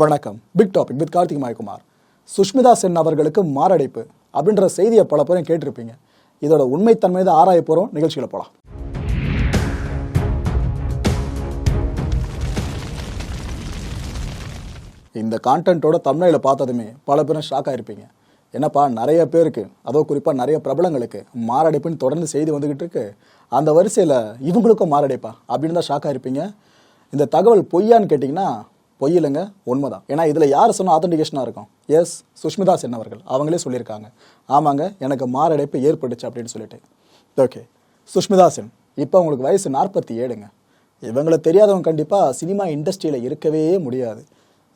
வணக்கம். Big topic with Karthik Mayakumar. Sushmita Sen அவர்களுக்கு மாரடைப்பு அப்படின்ற செய்தியை பல பேரும் கேட்டிருப்பீங்க. இதோட உண்மைத்தன்மை தான் ஆராய போகிறோம் நிகழ்ச்சியில் போகலாம் இந்த கான்டென்ட்டோட தமிழில் பார்த்ததுமே பல பேரும் ஷாக் ஆகிருப்பீங்க என்னப்பா நிறைய பேருக்கு அதோ குறிப்பாக நிறைய பிரபலங்களுக்கு மாரடைப்புன்னு தொடர்ந்து செய்தி வந்துக்கிட்டு இருக்கு. அந்த வரிசையில் இவங்களுக்கும் மாரடைப்பா அப்படின்னு தான் ஷாக் இருப்பீங்க இந்த தகவல் பொய்யான்னு கேட்டிங்கன்னா பொய் இல்லைங்க உண்மைதான். ஏன்னா இதில் யார் சொன்ன ஆத்தன்டிகேஷனாக இருக்கும்? எஸ் சுஷ்மிதா சென் அவர்கள். அவங்களே சொல்லியிருக்காங்க. ஆமாங்க எனக்கு மாரடைப்பு ஏற்பட்டுச்சு அப்படின்னு சொல்லிட்டு. ஓகே சுஷ்மிதா சென். இப்போ உங்களுக்கு வயசு நாற்பத்தி ஏழுங்க இவங்களை தெரியாதவங்க கண்டிப்பாக சினிமா இண்டஸ்ட்ரியில் இருக்கவே முடியாது.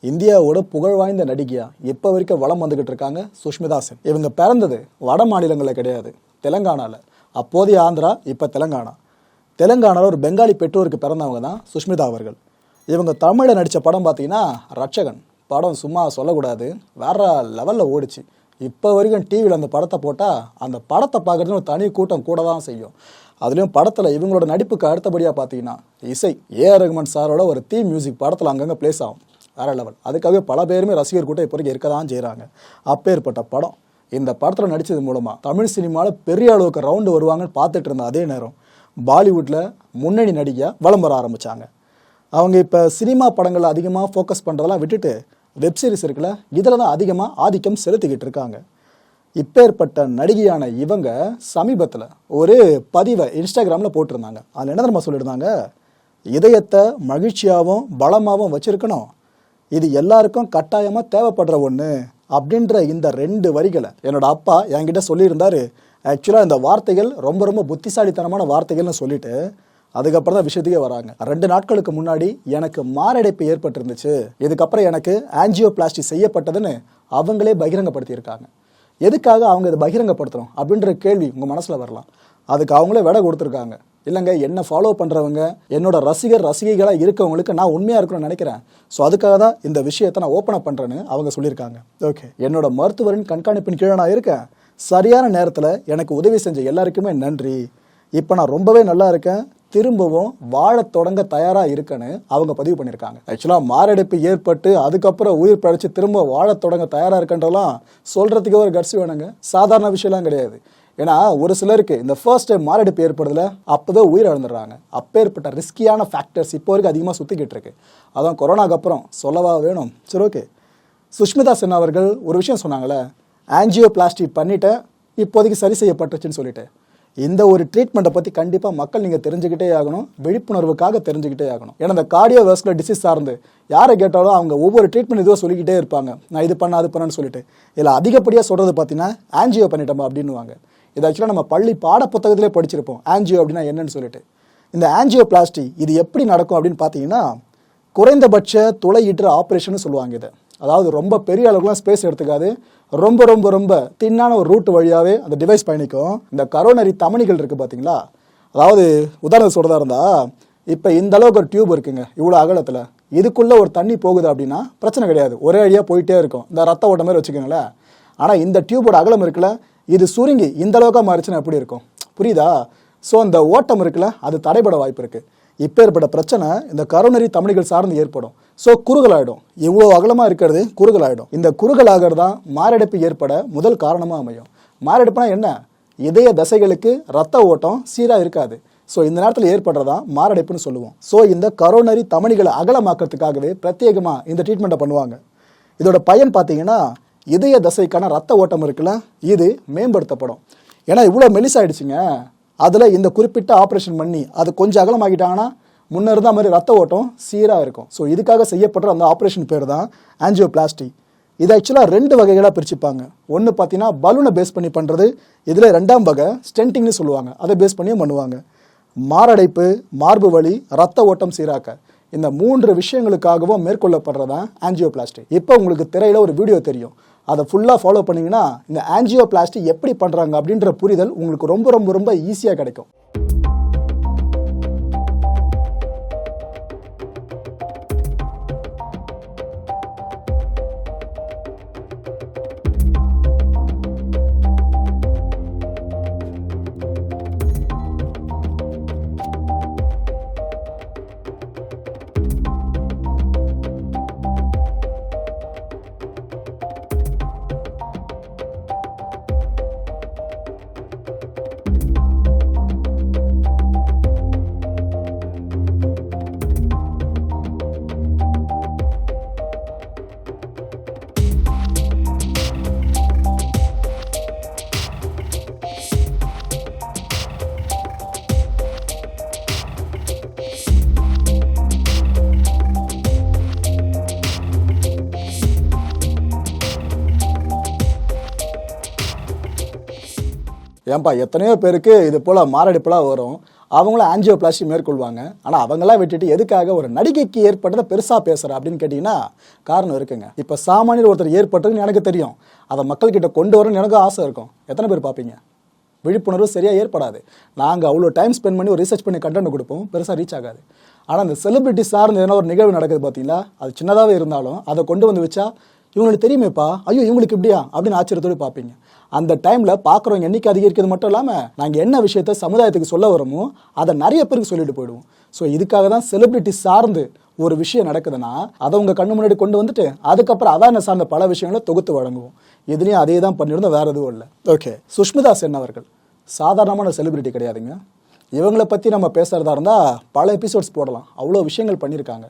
இந்தியாவோட புகழ் வாய்ந்த நடிகையா இப்போ வரைக்கும் வளம் வந்துக்கிட்டு இருக்காங்க சுஷ்மிதா சென். இவங்க பிறந்தது வட மாநிலங்களில் கிடையாது. தெலங்கானாவில் அப்போதைய ஆந்திரா இப்போ தெலங்கானா. தெலங்கானாவில் ஒரு பெங்காலி பெற்றோருக்கு பிறந்தவங்க தான் சுஷ்மிதா அவர்கள். இவங்க தமிழில் நடித்த படம் பார்த்தீங்கன்னா ரட்சகன். படம் சும்மா சொல்லக்கூடாது. வேற லெவலில் ஓடிச்சு. இப்போ வரைக்கும் டிவியில் அந்த படத்தை போட்டால் அந்த படத்தை பார்க்குறது ஒரு தனி கூட்டம் கூட தான் செய்யும். அதுலேயும் படத்தில் இவங்களோட நடிப்புக்கு அடுத்தபடியாக பார்த்தீங்கன்னா இசை ஏஆர் ரகுமான் சாரோட ஒரு தீம் மியூசிக் படத்தில் அங்கங்கே ப்ளேஸ் ஆகும். வேற லெவல் அதுக்காகவே பல பேருமே ரசிகர் கூட்டம் இப்போ வரைக்கும் இருக்க தான் செய்கிறாங்க அப்பேற்பட்ட படம். இந்த படத்தில் நடித்தது மூலமாக தமிழ் சினிமாவில் பெரிய அளவுக்கு ரவுண்டு வருவாங்கன்னு பார்த்துட்டு இருந்த அதே நேரம் பாலிவுட்டில் முன்னணி நடிகையாக வலம் வர ஆரம்பித்தாங்க அவங்க இப்போ சினிமா படங்கள் அதிகமாக ஃபோக்கஸ் பண்ணுறதெல்லாம் விட்டுட்டு வெப் சீரிஸ் இருக்குல்ல இதில் தான் அதிகமாக ஆதிக்கம் செலுத்திக்கிட்டு இருக்காங்க. இப்பேற்பட்ட நடிகையான இவங்க சமீபத்தில் ஒரு பதிவை இன்ஸ்டாகிராமில் போட்டிருந்தாங்க. அதில் என்ன தெரியுமா சொல்லியிருந்தாங்க? இதயத்தை மகிழ்ச்சியாகவும் பலமாகவும் வச்சுருக்கணும். இது எல்லாருக்கும் கட்டாயமாக தேவைப்படுற ஒன்று அப்படின்ற இந்த ரெண்டு வரிகளை என்னோடய அப்பா என்கிட்ட சொல்லியிருந்தாரு. ஆக்சுவலாக இந்த வார்த்தைகள் ரொம்ப ரொம்ப புத்திசாலித்தனமான வார்த்தைகள்னு சொல்லிவிட்டு அதுக்கப்புறம் தான் விஷயத்துக்கே வராங்க. ரெண்டு நாட்களுக்கு முன்னாடி எனக்கு மாரடைப்பு ஏற்பட்டிருந்துச்சு. இதுக்கப்புறம் எனக்கு ஆஞ்சியோபிளாஸ்டி செய்யப்பட்டதுன்னு அவங்களே பகிரங்கப்படுத்தியிருக்காங்க. எதுக்காக அவங்க இதை பகிரங்கப்படுத்துகிறோம் அப்படின்ற கேள்வி உங்கள் மனசில் வரலாம். அதுக்கு அவங்களே விடை கொடுத்துருக்காங்க. இல்லைங்க என்ன ஃபாலோ பண்ணுறவங்க என்னோட ரசிகர் ரசிகைகளாக இருக்கவங்களுக்கு நான் உண்மையாக இருக்கணும்னு நினைக்கிறேன். ஸோ அதுக்காக தான் இந்த விஷயத்தை நான் ஓப்பன் அப் பண்ணுறேன்னு அவங்க சொல்லியிருக்காங்க. ஓகே என்னோட மருத்துவரின் கண்காணிப்பின் கீழே நான் இருக்கேன். சரியான நேரத்தில் எனக்கு உதவி செஞ்ச எல்லாருக்குமே நன்றி. இப்போ நான் ரொம்பவே நல்லா இருக்கேன். திரும்பவும் வாழத் தொடங்க தயாராக இருக்குன்னு அவங்க பதிவு பண்ணியிருக்காங்க ஆக்சுவலாக மாரடைப்பு ஏற்பட்டு அதுக்கப்புறம் உயிர் படைச்சு திரும்ப வாழத் தொடங்க தயாராக இருக்கன்றலாம் சொல்றதுக்கே ஒரு கட்சி வேணுங்க. சாதாரண விஷயம்லாம் கிடையாது. ஏன்னா ஒரு சிலருக்கு இந்த ஃபர்ஸ்ட் டைம் மாரடைப்பு ஏற்படுதுல அப்போவே உயிர் இழந்துடுறாங்க. அப்பேற்பட்ட ரிஸ்கியான ஃபேக்டர்ஸ் இப்போ வரைக்கும் அதிகமாக சுற்றிக்கிட்டு இருக்கு. அதான் கொரோனாக்கு அப்புறம் சொல்லவா வேணும்? சரி ஓகே சுஷ்மிதா சென் அவர்கள் ஒரு விஷயம் சொன்னாங்களே ஆஞ்சியோபிளாஸ்டி பண்ணிட்டேன் இப்போதைக்கு சரி செய்யப்பட்டுச்சுன்னு சொல்லிட்டு. இந்த ஒரு ட்ரீட்மெண்ட்டை பற்றி கண்டிப்பாக மக்கள் நீங்கள் தெரிஞ்சுக்கிட்டே ஆகணும். விழிப்புணர்வுக்காக தெரிஞ்சுக்கிட்டே ஆகணும். ஏன்னா இந்த கார்டியோ வேஸ்குலர் டிசீஸ் சார்ந்து யாரை கேட்டாலும் அவங்க ஒவ்வொரு ட்ரீட்மெண்ட் இதுவோ சொல்லிக்கிட்டே இருப்பாங்க. நான் இது பண்ண அது பண்ணேன்னு சொல்லிட்டு. இதில் அதிகப்படியாக சொல்கிறது பார்த்தீங்கன்னா ஆன்ஜியோ பண்ணிட்டோமா அப்படின்னுவாங்க. இது ஆக்சுவலாக நம்ம பள்ளி பாடப்புத்தகத்திலே படிச்சிருப்போம். ஆன்ஜியோ அப்படின்னா என்னன்னு சொல்லிட்டு. இந்த ஆன்ஜியோ பிளாஸ்டி இது எப்படி நடக்கும் அப்படின்னு பார்த்தீங்கன்னா குறைந்தபட்ச துளையிட்டுற ஆப்ரேஷன் சொல்லுவாங்க இதை. அதாவது ரொம்ப பெரிய அளவுக்குலாம் ஸ்பேஸ் எடுத்துக்காது. ரொம்ப ரொம்ப ரொம்ப தின்னான ஒரு ரூட் வழியாகவே அந்த டிவைஸ் பயணிக்கும். இந்த கரோனரி தமனிகள் இருக்குது பார்த்தீங்களா அதாவது உதாரணம் சொல்கிறதா இருந்தால் இப்போ இந்த அளவுக்கு ஒரு டியூப் இருக்குங்க இவ்வளோ அகலத்தில். இதுக்குள்ளே ஒரு தண்ணி போகுது அப்படின்னா பிரச்சனை கிடையாது. ஒரே அழியாக போயிட்டே இருக்கும். இந்த ரத்த ஓட்ட மாதிரி வச்சுக்கோங்களேன். ஆனால் இந்த டியூபோட அகலம் இருக்குல்ல இது சுருங்கி இந்த அளவுக்கு மாறிச்சுன்னா எப்படி இருக்கும்? புரியுதா? ஸோ இந்த ஓட்டம் இருக்குல்ல அது தடைபட வாய்ப்பு இருக்குது இப்போ ஏற்பட்ட பிரச்சனை இந்த கரோனரி தமனிகள் சார்ந்து ஏற்படும். ஸோ குறுகலாயிடும். இவ்வளோ அகலமாக இருக்கிறது? குறுகலாயிடும். இந்த குறுகலாகிறது தான் மாரடைப்பு ஏற்பட முதல் காரணமாக அமையும். மாரடைப்புனா என்ன? இதய தசைகளுக்கு ரத்த ஓட்டம் சீராக இருக்காது. ஸோ இந்த நேரத்தில் ஏற்படுறதா மாரடைப்புன்னு சொல்லுவோம். ஸோ இந்த கரோனரி தமனிகளை அகலமாக்கிறதுக்காகவே பிரத்யேகமாக இந்த ட்ரீட்மெண்ட்டை பண்ணுவாங்க. இதோட பயன் பார்த்தீங்கன்னா இதய தசைக்கான ரத்த ஓட்டம் இருக்குல்ல இது மேம்படுத்தப்படும். ஏன்னா இவ்வளோ மெலிசாயிடுச்சுங்க. அதில் இந்த குறிப்பிட்ட ஆப்ரேஷன் பண்ணி அது கொஞ்சம் அகலமாகிட்டாங்கன்னா முன்னே இருந்த மாதிரி ரத்த ஓட்டம் சீராக இருக்கும். ஸோ இதுக்காக செய்யப்படுற அந்த ஆப்ரேஷன் பேர் தான் ஆன்ஜியோபிளாஸ்டி இது ஆக்சுவலாக ரெண்டு வகைகளாக பிரிச்சுப்பாங்க. ஒன்று பார்த்தீங்கன்னா பலூனை பேஸ் பண்ணி பண்ணுறது இதில் ரெண்டாம் வகை ஸ்டென்டிங்னு சொல்லுவாங்க. அதை பேஸ் பண்ணியும் பண்ணுவாங்க. மாரடைப்பு மார்பு வலி ரத்த ஓட்டம் சீராக்க. இந்த மூன்று விஷயங்களுக்காகவும் மேற்கொள்ளப்படுறதான் ஆன்ஜியோபிளாஸ்டி இப்போ உங்களுக்கு திரையில் ஒரு வீடியோ தெரியும். அதை ஃபுல்லாக ஃபாலோ பண்ணிங்கன்னா இந்த ஆன்ஜியோபிளாஸ்டி எப்படி பண்ணுறாங்க அப்படின்ற புரிதல் உங்களுக்கு ரொம்ப ரொம்ப ரொம்ப ஈஸியாக கிடைக்கும். ஏன்பா எத்தனையோ பேருக்கு இது போல் மாரடைப்புலாம் வரும். அவங்களும் ஆஞ்சியோபிளாஸ்டி மேற்கொள்வாங்க. ஆனால் அவங்களாம் விட்டுட்டு எதுக்காக ஒரு நடிகைக்கு ஏற்பட்டதை பெருசாக பேசுகிற அப்படின்னு கேட்டிங்கன்னா காரணம் இருக்குங்க. இப்போ சாமானியர் ஒருத்தர் ஏற்பட்டதுன்னு எனக்கு தெரியும். அதை மக்கள்கிட்ட கொண்டு வரணும்னு எனக்கும் ஆசை இருக்கும். எத்தனை பேர் பார்ப்பீங்க? விழிப்புணர்வு சரியாக ஏற்படாது. நாங்கள் அவ்வளோ டைம் ஸ்பெண்ட் பண்ணி ஒரு ரிசர்ச் பண்ணி கண்டென்ட் கொடுப்போம். பெருசாக ரீச் ஆகாது. ஆனால் அந்த செலிபிரிட்டி சார்ந்த எதனா ஒரு நிகழ்வு நடக்குது பார்த்தீங்களா அது சின்னதாகவே இருந்தாலும் அதை கொண்டு வந்து வச்சா இவங்களுக்கு தெரியுமேப்பா. ஐயோ இவங்களுக்கு இப்படியா? அப்படின்னு ஆச்சரியத்தோடு பார்ப்பீங்க. அந்த டைமில் பார்க்குறவங்க எண்ணிக்கை அதிகரிக்கிறது மட்டும் இல்லாமல் நாங்கள் என்ன விஷயத்த சமுதாயத்துக்கு சொல்ல வரோமோ அதை நிறைய பேருக்கு சொல்லிட்டு போயிடுவோம். ஸோ இதுக்காக தான் செலிபிரிட்டி சார்ந்து ஒரு விஷயம் நடக்குதுன்னா அதை உங்கள் கண்ணு முன்னாடி கொண்டு வந்துட்டு அதுக்கப்புறம் அவேர்னஸ் சார்ந்த பல விஷயங்களை தொகுத்து வழங்குவோம். இதுலேயும் அதே தான் பண்ணியிருந்தோம் வேறு எதுவும் இல்லை. ஓகே சுஷ்மிதா சென் அவர்கள். சாதாரணமான செலிபிரிட்டி கிடையாதுங்க. இவங்கள பற்றி நம்ம பேசுகிறதா இருந்தால் பல எபிசோட்ஸ் போடலாம். அவ்வளோ விஷயங்கள் பண்ணியிருக்காங்க.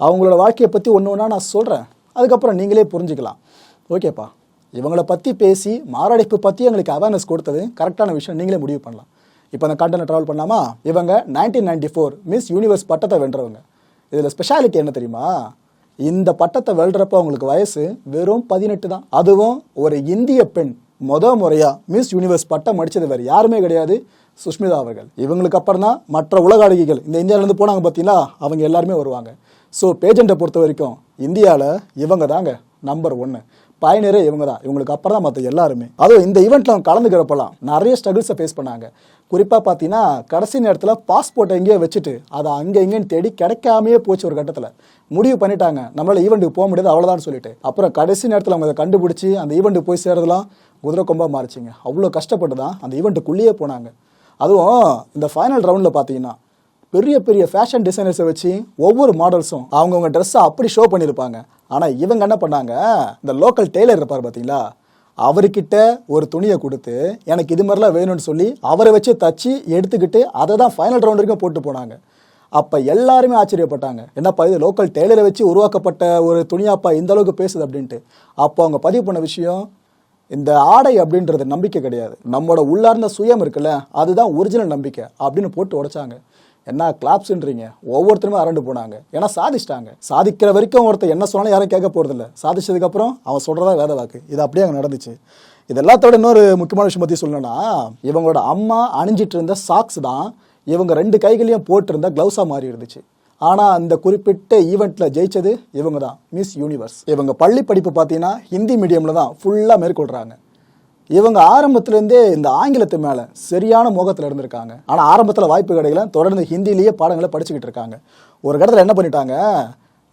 அவங்களோட வாழ்க்கையை பற்றி ஒன்று ஒன்றா நான் சொல்கிறேன் அதுக்கப்புறம் நீங்களே புரிஞ்சுக்கலாம். ஓகேப்பா. இவங்களை பற்றி பேசி மாரடைப்பு பற்றி எங்களுக்கு அவேர்னஸ் கொடுத்தது. கரெக்டான விஷயம். நீங்களே முடிவு பண்ணலாம். இப்போ அந்த கண்டனை ட்ராவல் பண்ணாமா இவங்க nineteen ninety four Miss Universe பட்டத்தை வென்றவங்க. இதில் ஸ்பெஷாலிட்டி என்ன தெரியுமா? இந்த பட்டத்தை வெல்றப்போ அவங்களுக்கு வயசு வெறும் பதினெட்டு தான். அதுவும் ஒரு இந்திய பெண் முத முறையாக மிஸ் யூனிவர்ஸ் பட்டம் அடித்தது வேறு யாருமே கிடையாது. சுஷ்மிதா அவர்கள். இவங்களுக்கு அப்புறம் தான் மற்ற உலக அழகிகள் இந்த இந்தியாவிலேருந்து போனாங்க பார்த்தீங்களா அவங்க எல்லாருமே வருவாங்க. ஸோ பேஜெண்ட்டை பொறுத்த வரைக்கும் இந்தியாவில் இவங்க தாங்க நம்பர் ஒன்று பயனரே இவங்க தான் இவங்களுக்கு அப்புறம் தான் மற்ற எல்லாருமே. அதுவும் இந்த ஈவெண்ட்டில் அவங்க கலந்துக்கிறப்பலாம் நிறைய ஸ்ட்ரகிள்ஸை ஃபேஸ் பண்ணாங்க. குறிப்பாக பார்த்தீங்கன்னா கடைசி நேரத்தில் பாஸ்போர்ட்டை எங்கேயோ வச்சுட்டு அதை அங்கே இங்கேன்னு தேடி கிடைக்காமையே போச்சு ஒரு கட்டத்தில். முடிவு பண்ணிட்டாங்க. நம்மளால் ஈவெண்ட்டுக்கு போக முடியாது அவ்வளோதான் சொல்லிட்டு. அப்புறம் கடைசி நேரத்தில் அவங்க அதை கண்டுபிடிச்சி அந்த ஈவெண்ட்டுக்கு போய் சேர்றதுலாம் குதிரை கொம்பாக மாறிச்சிங்க. அவ்வளோ கஷ்டப்பட்டு தான் அந்த ஈவெண்ட்டுக்குள்ளேயே போனாங்க. அதுவும் இந்த ஃபைனல் ரவுண்டில் பார்த்தீங்கன்னா பெரிய பெரிய ஃபேஷன் டிசைனர்ஸை வச்சு ஒவ்வொரு மாடல்ஸும் அவங்கவுங்க ட்ரெஸ்ஸை அப்படி ஷோ பண்ணியிருப்பாங்க. ஆனால் இவங்க என்ன பண்ணாங்க? இந்த லோக்கல் டெய்லர் இருப்பார் பார்த்தீங்களா அவர்கிட்ட ஒரு துணியை கொடுத்து எனக்கு இது மாதிரிலாம் வேணும்னு சொல்லி அவரை வச்சு தச்சு எடுத்துக்கிட்டு அதை தான் ஃபைனல் ரவுண்ட் வரைக்கும் போட்டு போனாங்க. அப்போ எல்லாருமே ஆச்சரியப்பட்டாங்க. என்னப்பா இது லோக்கல் டெய்லரை வச்சு உருவாக்கப்பட்ட ஒரு துணியாப்பா இந்த அளவுக்கு பேசுது? அப்படின்ட்டு. அப்போ அவங்க பதிவு பண்ண விஷயம் இந்த ஆடை அப்படின்றது நம்பிக்கை கிடையாது. நம்மளோட உள்ளார்ந்த சுயம் இருக்குல்ல அதுதான் ஒரிஜினல் நம்பிக்கை அப்படின்னு போட்டு உடைச்சாங்க. என்ன கிளாப்ஸ்ன்றீங்க ஒவ்வொருத்தருமே அரண்டு போனாங்க. ஏன்னா சாதிச்சிட்டாங்க. சாதிக்கிற வரைக்கும் ஒருத்தர் என்ன சொன்னாலும் யாரும் கேட்க போகிறதில்ல சாதிச்சதுக்கப்புறம் அவன் சொல்கிறதா வேத வாக்கு. இது அப்படியே அங்கே நடந்துச்சு. இது எல்லாத்தோட இன்னொரு முக்கியமான விஷயம் பற்றி சொல்லணும்னா இவங்களோட அம்மா அணிஞ்சிட்டு இருந்த சாக்ஸ் தான் இவங்க ரெண்டு கைகளையும் போட்டிருந்த க்ளவுஸாக மாறி இருந்துச்சு. ஆனால் அந்த குறிப்பிட்ட ஈவெண்ட்டில் ஜெயிச்சது இவங்க தான். மிஸ் யூனிவர்ஸ் இவங்க பள்ளி படிப்பு பார்த்தீங்கன்னா ஹிந்தி மீடியமில் தான் ஃபுல்லாக மேற்கொள்கிறாங்க இவங்க ஆரம்பத்திலேருந்தே இந்த ஆங்கிலத்து மேலே சரியான மோகத்தில் இருந்திருக்காங்க. ஆனால் ஆரம்பத்தில் வாய்ப்பு கிடைக்கல. தொடர்ந்து ஹிந்திலேயே பாடங்களை படிச்சுக்கிட்டு இருக்காங்க. ஒரு இடத்துல என்ன பண்ணிட்டாங்க?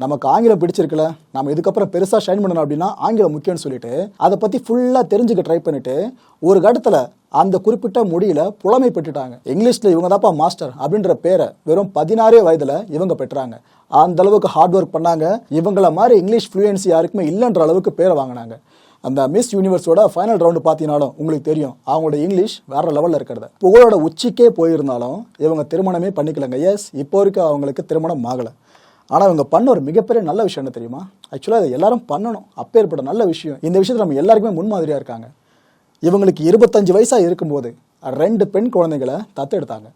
நமக்கு ஆங்கிலம் பிடிச்சிருக்கல. நம்ம இதுக்கப்புறம் பெருசாக ஷைன் பண்ணணும் அப்படின்னா ஆங்கிலம் முக்கியம்னு சொல்லிட்டு அதை பற்றி ஃபுல்லாக தெரிஞ்சுக்க ட்ரை பண்ணிட்டு ஒரு கட்டத்தில் அந்த குறிப்பிட்ட மொழியில புலமை பெற்றுட்டாங்க. இங்கிலீஷில் இவங்க தான்ப்பா மாஸ்டர் அப்படின்ற பேரை வெறும் பதினாறே வயதில் இவங்க பெற்றாங்க. அந்த அளவுக்கு ஹார்ட் ஒர்க் பண்ணாங்க. இவங்கள மாதிரி இங்கிலீஷ் ஃப்ளூயன்சி யாருக்குமே இல்லைன்ற அளவுக்கு பேரை வாங்கினாங்க. அந்த மிஸ் யூனிவர்ஸோட ஃபைனல் ரவுண்டு பார்த்தீங்கனாலும் உங்களுக்கு தெரியும். அவங்களோட இங்கிலீஷ் வேற லெவலில் இருக்கிறது. புகழோட உச்சிக்கே போயிருந்தாலும் இவங்க திருமணமே பண்ணிக்கலங்க. எஸ் இப்போ வரைக்கும் அவங்களுக்கு திருமணம் ஆகலை. ஆனால் இவங்க பண்ண ஒரு மிகப்பெரிய நல்ல விஷயம் என்ன தெரியுமா? ஆக்சுவலாக அதை எல்லாரும் பண்ணணும். அப்பேற்பட்ட நல்ல விஷயம். இந்த விஷயத்தில் நம்ம எல்லாருக்குமே முன்மாதிரியாக இருக்காங்க. இவங்களுக்கு இருபத்தஞ்சு வயசாக இருக்கும்போது ரெண்டு பெண் குழந்தைகளை தத்தெடுத்தாங்க.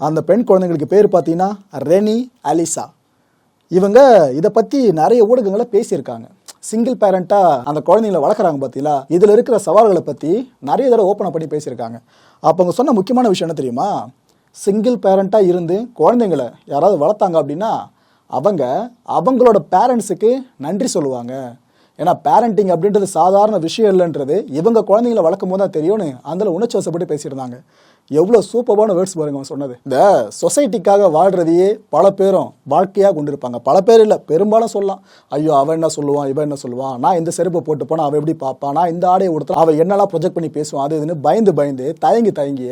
அந்த பெண் குழந்தைங்களுக்கு பேர் பார்த்தீங்கன்னா ரெனி அலிசா இவங்க இதை பற்றி நிறைய ஊடகங்களை பேசியிருக்காங்க. சிங்கிள் பேரண்ட்டாக அந்த குழந்தைங்களை வளர்க்குறாங்க பார்த்தீங்களா இதில் இருக்கிற சவால்களை பற்றி நிறைய தடவை ஓப்பன் பண்ணி பேசியிருக்காங்க. அப்போ அவங்க சொன்ன முக்கியமான விஷயம் என்ன தெரியுமா? சிங்கிள் பேரண்ட்டாக இருந்து குழந்தைங்களை யாராவது வளர்த்தாங்க அப்படின்னா அவங்க அவங்களோட பேரண்ட்ஸுக்கு நன்றி சொல்லுவாங்க. ஏன்னா பேரண்டிங் அப்படின்றது சாதாரண விஷயம் இல்லைன்றது இவங்க குழந்தைங்களை வளர்க்கும் போது தான் தெரியும்னு அதில் உணர்ச்சி வசப்பட்டு பேசியிருந்தாங்க. எவ்வளோ சூப்பரான வேர்ட்ஸ் பாருங்க அவன் சொன்னது. இந்த சொசைட்டிக்காக வாழ்றதையே பல பேரும் வாழ்க்கையாக கொண்டிருப்பாங்க. பல பேர் இல்லை பெரும்பாலும் சொல்லலாம். ஐயோ அவன் என்ன சொல்லுவான் இவன் என்ன சொல்லுவான்? நான் இந்த செருப்பை போட்டு போனால் அவன் எப்படி பார்ப்பான்? நான் இந்த ஆடையை கொடுத்தா அவன் என்னெல்லாம் ப்ரொஜெக்ட் பண்ணி பேசுவான்? அது இதுன்னு பயந்து பயந்து தயங்கி தயங்கி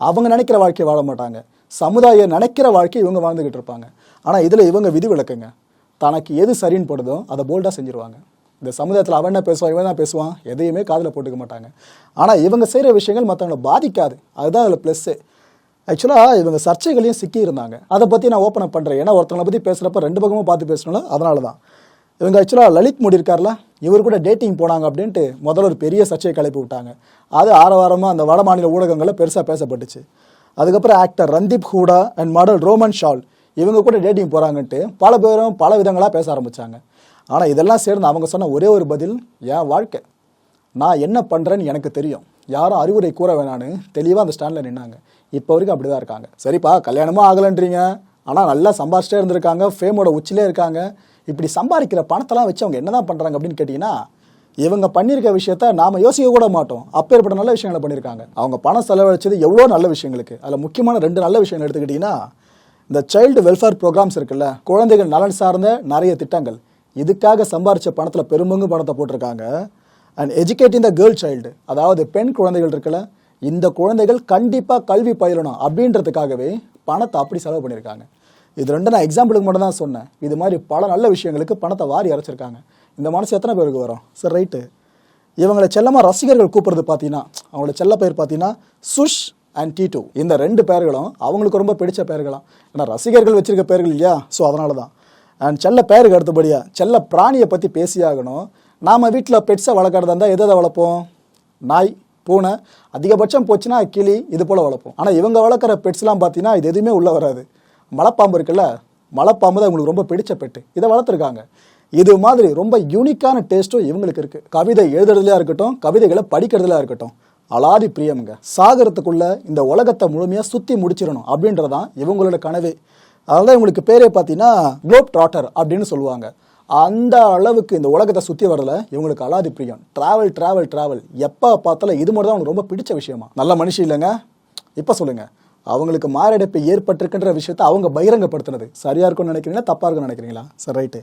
அவங்க நினைக்கிற வாழ்க்கையை வாழ மாட்டாங்க. சமுதாயம் நினைக்கிற வாழ்க்கை இவங்க வாழ்ந்துக்கிட்டு இருப்பாங்க. ஆனால் இதில் இவங்க விதி விளக்குங்க தனக்கு எது சரின்னு படுதோ அதை போல்டாக செஞ்சிருவாங்க. இந்த சமுதாயத்தில் அவன் என்ன பேசுவான் இவன் தான் பேசுவான் எதையுமே காதில் போட்டுக்க மாட்டாங்க. ஆனால் இவங்க செய்கிற விஷயங்கள் மற்றவங்களை பாதிக்காது. அதுதான் அதில் ப்ளஸ்ஸு ஆக்சுவலாக இவங்க சர்ச்சைகளையும் சிக்கி இருந்தாங்க. அதை பற்றி நான் ஓப்பன் பண்ணுறேன் ஏன்னா ஒருத்தவங்களை பற்றி பேசுகிறப்ப ரெண்டு பக்கமும் பார்த்து பேசணும்ல அதனால தான் இவங்க ஆக்சுவலாக லலித் மோடி இருக்கார்ல இவர் கூட டேட்டிங் போனாங்க அப்படின்ட்டு முதல்ல ஒரு பெரிய சர்ச்சையை கிளப்பி விட்டாங்க. அது ஆரவாரமாக அந்த வட மாநில ஊடகங்களில் பெருசாக பேசப்பட்டுச்சு. அதுக்கப்புறம் actor Randeep Hooda and model Rohman Shawl இவங்க கூட டேட்டிங் போகிறாங்கன்ட்டு பல பேரும் பல விதங்களாக பேச ஆரம்பித்தாங்க ஆனால் இதெல்லாம் சேர்ந்து அவங்க சொன்ன ஒரே ஒரு பதில் என் வாழ்க்கை. நான் என்ன பண்ணுறேன்னு எனக்கு தெரியும். யாரும் அறிவுரை கூற வேணான்னு தெளிவாக அந்த ஸ்டாண்டில் நின்னாங்க. இப்போ வரைக்கும் அப்படி தான் இருக்காங்க. சரிப்பா கல்யாணமும் ஆகலைன்றீங்க. ஆனால் நல்லா சம்பாதிச்சிட்டே இருந்திருக்காங்க. ஃபேமோட உச்சிலே இருக்காங்க. இப்படி சம்பாதிக்கிற பணத்தெல்லாம் வச்சு அவங்க என்னதான் பண்ணுறாங்க அப்படின்னு கேட்டிங்கன்னா இவங்க பண்ணியிருக்க விஷயத்த நாம யோசிக்க கூட மாட்டோம். அப்பேற்பட்ட நல்ல விஷயங்களை பண்ணியிருக்காங்க. அவங்க பணம் செலவழிச்சது எவ்வளோ நல்ல விஷயங்களுக்கு அதில் முக்கியமான ரெண்டு நல்ல விஷயங்கள் எடுத்துக்கிட்டிங்கன்னா இந்த சைல்டு வெல்ஃபேர் ப்ரோக்ராம்ஸ் இருக்குல்ல குழந்தைகள் நலன் சார்ந்த நிறைய திட்டங்கள். இதுக்காக சம்பாரித்த பணத்தில் பெரும்பங்கு பணத்தை போட்டிருக்காங்க. And educating the girl child அதாவது பெண் குழந்தைகள் இருக்குல்ல இந்த குழந்தைகள் கண்டிப்பாக கல்வி பயிலணும் அப்படின்றதுக்காகவே பணத்தை அப்படி செலவு பண்ணியிருக்காங்க. இது ரெண்டு நான் எக்ஸாம்பிளுக்கு மட்டும் தான் சொன்னேன். இது மாதிரி பல நல்ல விஷயங்களுக்கு பணத்தை வாரி அரைச்சிருக்காங்க. இந்த மனசு எத்தனை பேருக்கு வரும்? சரி ரைட்டு இவங்களை செல்லமாக ரசிகர்கள் கூப்பிடுறது பார்த்தீங்கன்னா அவங்களோட செல்ல பேர் பார்த்தீங்கன்னா சுஷ் அண்ட் டீட்டு இந்த ரெண்டு பேர்களும் அவங்களுக்கு ரொம்ப பிடிச்ச பேர்களாம் ஏன்னா ரசிகர்கள் வச்சிருக்க பேர்கள் இல்லையா? ஸோ அதனால தான் அண்ட் செல்ல பேருக்கு அடுத்தபடியாக செல்ல பிராணியை பற்றி பேசியாகணும். நாம் வீட்டில் பெட்ஸை வளர்க்குறதா இருந்தால் எதை எதை வளர்ப்போம்? நாய் பூனை அதிகபட்சம் போச்சுன்னா கிளி இது போல் வளர்ப்போம். ஆனால் இவங்க வளர்க்குற பெட்ஸ்லாம் பார்த்தீங்கன்னா இது எதுவுமே உள்ளே வராது. மலைப்பாம்பு இருக்குல்ல மலைப்பாம்பு தான் இவங்களுக்கு ரொம்ப பிடிச்ச பெட்டு இதை வளர்த்துருக்காங்க. இது மாதிரி ரொம்ப யூனிக்கான டேஸ்ட்டும் இவங்களுக்கு இருக்குது கவிதை எழுதுறதுலையாக இருக்கட்டும் கவிதைகளை படிக்கிறதுலையா இருக்கட்டும். அலாதி பிரியமுங்க. சாகரத்துக்குள்ள இந்த உலகத்தை முழுமையாக சுற்றி முடிச்சிடணும் அப்படின்றதான் இவங்களோட கனவு. அதனால இவங்களுக்கு பேரே பார்த்தீங்கன்னா குளோப் ட்ராட்டர் அப்படின்னு சொல்லுவாங்க. அந்த அளவுக்கு இந்த உலகத்தை சுற்றி வரல இவங்களுக்கு அலாதி பிரியம். ட்ராவல் ட்ராவல் ட்ராவல் எப்போ பார்த்தாலும் இது மட்டும் தான் அவங்களுக்கு ரொம்ப பிடிச்ச விஷயமா. நல்ல மனுஷன் இல்லைங்க? இப்போ சொல்லுங்கள் அவங்களுக்கு மாரடைப்பு ஏற்பட்டிருக்குன்ற விஷயத்தை அவங்க பகிரங்கப்படுத்துனது. சரியாக இருக்கும்னு நினைக்கிறீங்களா? தப்பாக இருக்கும்னு நினைக்கிறீங்களா? சரி ரைட்டு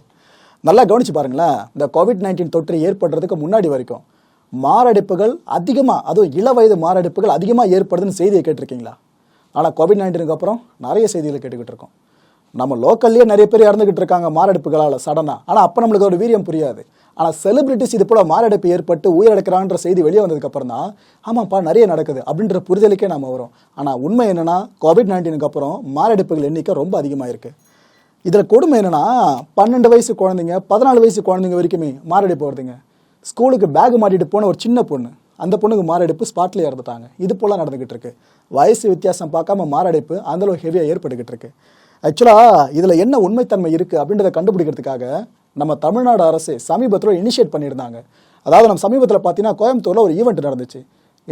நல்லா கவனிச்சு பாருங்களேன். இந்த கோவிட் நைன்டீன் தொற்று ஏற்படுறதுக்கு முன்னாடி வரைக்கும் மாரடைப்புகள் அதிகமாக அதுவும் இள வயது மாரடைப்புகள் அதிகமாக ஏற்படுதுன்னு செய்தியை கேட்டிருக்கீங்களா? ஆனால் கோவிட் நைன்டீனுக்கு அப்புறம் நிறைய செய்திகளை கேட்டுக்கிட்டு இருக்கோம். நம்ம லோக்கல்லேயே நிறைய பேர் இறந்துகிட்டு இருக்காங்க மாரடைப்புகளால் சடனாக ஆனால் அப்போ நம்மளுக்கு ஒரு வீரியம் புரியாது. ஆனால் செலிபிரிட்டிஸ் இது போல மாரடைப்பு ஏற்பட்டு உயிரிழக்கிறான்ற செய்தி வெளியே வந்ததுக்கப்புறம் தான் ஆமாப்பா நிறைய நடக்குது அப்படின்ற புரிதலுக்கே நாம் வரும். ஆனால் உண்மை என்னென்னா கோவிட் நைன்டீனுக்கு அப்புறம் மாரடைப்புகள் எண்ணிக்கை ரொம்ப அதிகமாக இருக்குது இதில் கொடுமை என்னன்னா பன்னெண்டு வயசு குழந்தைங்க பதினாலு வயசு குழந்தைங்க வரைக்குமே மாரடைப்பு வருதுங்க. ஸ்கூலுக்கு பேக் மாட்டிட்டு போன ஒரு சின்ன பொண்ணு அந்த பொண்ணுக்கு மாரடைப்பு ஸ்பாட்லேயே இறந்துட்டாங்க. இது போல நடந்துகிட்டு இருக்கு. வயசு வித்தியாசம் பார்க்காம மாரடைப்பு அந்த அளவு ஹெவியாக ஏற்பட்டுக்கிட்டு இருக்கு. ஆக்சுவலாக இதில் என்ன உண்மைத்தன்மை இருக்குது அப்படின்றத கண்டுபிடிக்கிறதுக்காக நம்ம தமிழ்நாடு அரசு சமீபத்தில் இனிஷியேட் பண்ணியிருந்தாங்க. அதாவது நம்ம சமீபத்தில் பார்த்தீங்கன்னா கோயம்புத்தூரில் ஒரு ஈவெண்ட் நடந்துச்சு.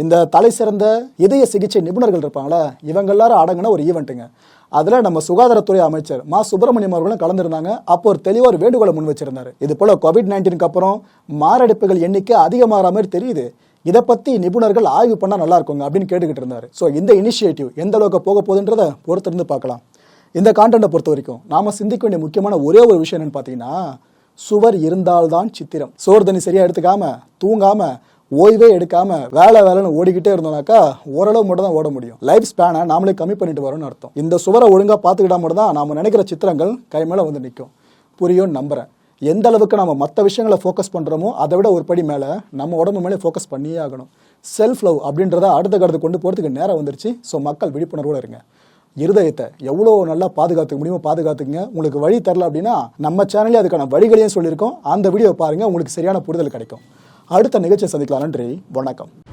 இந்த தலை சிறந்த இதய சிகிச்சை நிபுணர்கள் இருப்பாங்களா இவங்க எல்லாரும் அடங்கின ஒரு ஈவெண்ட்டுங்க அதில் நம்ம சுகாதாரத்துறை அமைச்சர் மா. சுப்பிரமணியம் அவர்களும் கலந்துருந்தாங்க. அப்போ ஒரு தெளிவாக ஒரு வேண்டுகோளை முன் வச்சிருந்தார். இது போல் கோவிட் நைன்டீனுக்கு அப்புறம் மாரடைப்புகள் எண்ணிக்கை அதிகமாகிற மாதிரி தெரியுது. இதை பற்றி நிபுணர்கள் ஆய்வு பண்ணால் நல்லா இருக்குங்க அப்படின்னு கேட்டுக்கிட்டு இருந்தார். ஸோ இந்த இனிஷியேட்டிவ் எந்த அளவுக்கு போக போகுதுன்றதை பொறுத்திருந்து பார்க்கலாம். இந்த கான்டென்ட்டை பொறுத்த வரைக்கும் நாம சிந்திக்க வேண்டிய முக்கியமான ஒரே ஒரு விஷயம் என்னன்னு பார்த்தீங்கன்னா சுவர் இருந்தால்தான் சித்திரம். சோறு தண்ணி சரியா எடுத்துக்காம தூங்காம ஓய்வே எடுக்காம வேலை வேலைன்னு ஓடிக்கிட்டே இருந்தோம்னாக்கா ஓரளவு மட்டும் தான் ஓட முடியும். லைஃப் ஸ்பேனை நாமளே கம்மி பண்ணிட்டு வரோம்னு அர்த்தம். இந்த சுவரை ஒழுங்கா பார்த்துக்கிட்டா மட்டும் தான் நாம நினைக்கிற சித்திரங்கள் கை மேல வந்து நிற்கும் புரியும் நம்புறேன். எந்த அளவுக்கு நம்ம மற்ற விஷயங்களை ஃபோக்கஸ் பண்ணுறோமோ அதை விட ஒரு படி மேலே நம்ம உடம்பு மேலே ஃபோக்கஸ் பண்ணியே ஆகணும். செல்ஃப் லவ் அப்படின்றத அடுத்த கடத்து கொண்டு போகிறதுக்கு நேரம் வந்துருச்சு. ஸோ மக்கள் விழிப்புணர்வோடு இருங்க. இருதயத்தை எவ்வளோ நல்லா பாதுகாத்துக்க முடியுமோ பாதுகாத்துக்குங்க. உங்களுக்கு வழி தரல அப்படின்னா நம்ம சேனல்லே அதுக்கான வழிகளையும் சொல்லியிருக்கோம். அந்த வீடியோ பாருங்கள் உங்களுக்கு சரியான புரிதல் கிடைக்கும். அடுத்த நிகழ்ச்சியை சந்திக்கலாம். நன்றி. வணக்கம்.